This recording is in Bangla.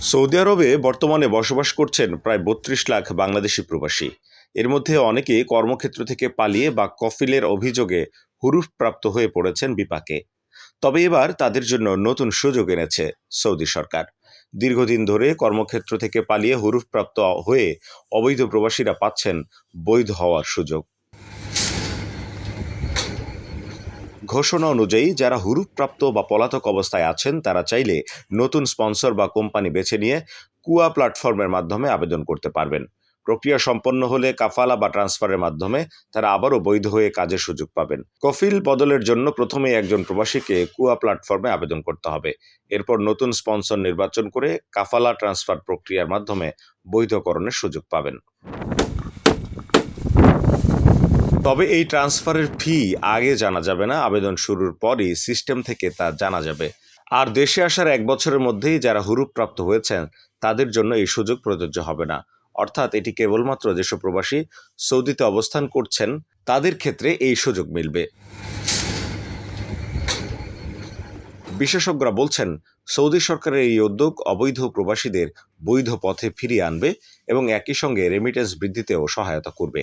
সৌদি আরবে বর্তমানে বসবাস করছেন প্রায় বত্রিশ লাখ বাংলাদেশি প্রবাসী। এর মধ্যে অনেকে কর্মক্ষেত্র থেকে পালিয়ে বা কফিলের অভিযোগে হুরুফপ্রাপ্ত হয়ে পড়েছেন বিপাকে। তবে এবার তাদের জন্য নতুন সুযোগ এনেছে সৌদি সরকার। দীর্ঘদিন ধরে কর্মক্ষেত্র থেকে পালিয়ে হুরুফপ্রাপ্ত হয়ে অবৈধ প্রবাসীরা পাচ্ছেন বৈধ হওয়ার সুযোগ। ঘোষণা অনুযায়ী যারা হুরুফপ্রাপ্ত বা পলাতক অবস্থায় আছেন, তারা চাইলে নতুন স্পন্সর বা কোম্পানি বেছে নিয়ে কুয়া প্ল্যাটফর্মের মাধ্যমে আবেদন করতে পারবেন। প্রক্রিয়া সম্পন্ন হলে কাফালা বা ট্রান্সফারের মাধ্যমে তারা আবারও বৈধ হয়ে কাজের সুযোগ পাবেন। কফিল বদলের জন্য প্রথমে একজন প্রবাসীকে কুয়া প্ল্যাটফর্মে আবেদন করতে হবে। এরপর নতুন স্পন্সর নির্বাচন করে কাফালা ট্রান্সফার প্রক্রিয়ার মাধ্যমে বৈধকরণের সুযোগ পাবেন। তবে এই ট্রান্সফারের ফি আগে জানা যাবে না, আবেদন শুরুর পরই সিস্টেম থেকে তা জানা যাবে। আর দেশে আসার এক বছরের মধ্যেই যারা হুরুপ্রাপ্ত হয়েছেন, তাদের জন্য এই সুযোগ প্রযোজ্য হবে না। অর্থাৎ এটি কেবলমাত্র যেসব প্রবাসী সৌদিতে অবস্থান করছেন, তাদের ক্ষেত্রে এই সুযোগ মিলবে। বিশেষজ্ঞরা বলছেন, সৌদি সরকারের এই উদ্যোগ অবৈধ প্রবাসীদের বৈধ পথে ফিরিয়ে আনবে এবং একই সঙ্গে রেমিটেন্স বৃদ্ধিতেও সহায়তা করবে।